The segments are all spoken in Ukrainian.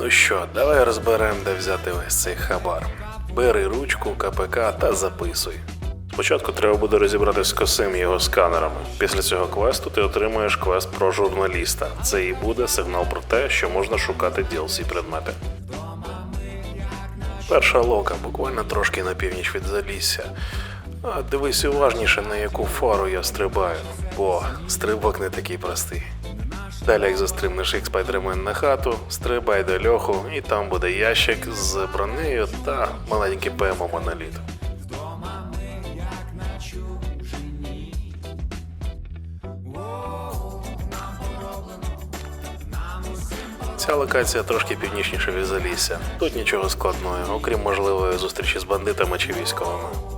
Ну що, давай розберемо, де взяти весь цей хабар. Бери ручку, КПК та записуй. Спочатку треба буде розібратися з косим його сканерами. Після цього квесту ти отримаєш квест про журналіста. Це і буде сигнал про те, що можна шукати DLC предмети. Перша лока, буквально трошки на північ від Залісся. Дивись уважніше, на яку фару я стрибаю, бо стрибок не такий простий. Далі, як застрибнеш як спайдермен на хату, стрибай до льоху, і там буде ящик з бронею та маленький ПМО моноліт. Ця локація трошки північніше від Залісся. Тут нічого складного, окрім можливої зустрічі з бандитами чи військовими.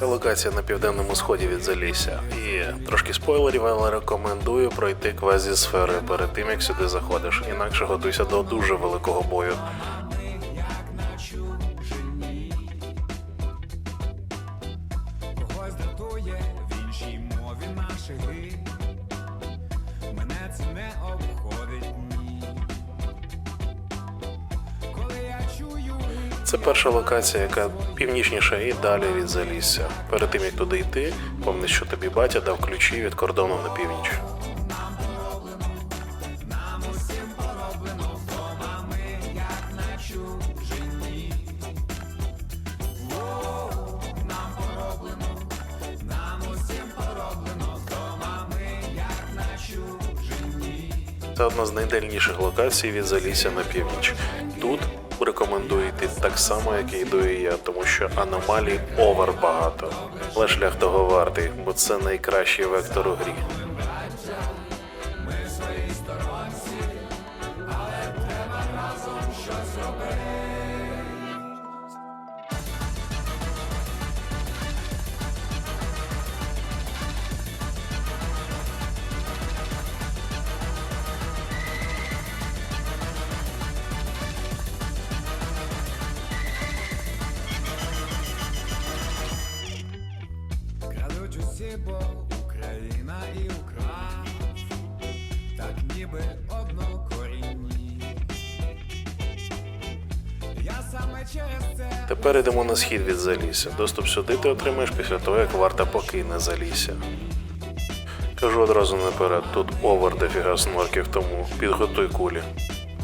локація на південному сході від Залісся. І трошки спойлерів, але рекомендую пройти квазі сфери перед тим, як сюди заходиш. Інакше готуйся до дуже великого бою. Це перша локація, яка північніша і далі від Залісся. Перед тим як туди йти, помни, що тобі батя дав ключі від кордону на північ. Це одна з найдальніших локацій від Залісся на північ. Тут рекомендую йти так само, як і йду і я, тому що аномалій овер багато. Але шлях того вартий, бо це найкращий вектор у грі. крадуть усі, бо Україна і Украв, так ніби однокорінні. Я саме через це Тепер йдемо на схід від Залісся. Доступ сюди ти отримаєш після того, як варта покине Залісся. Кажу одразу наперед, тут овер дофіга снорків, тому підготуй кулі.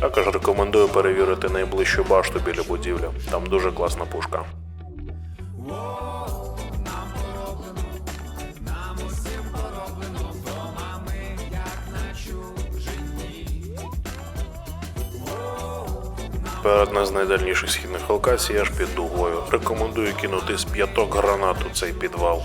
Також рекомендую перевірити найближчу башту біля будівлі. Там дуже класна пушка. Тепер одна з найдальніших східних локацій аж під дугою. Рекомендую кинути з п'яток гранат у цей підвал.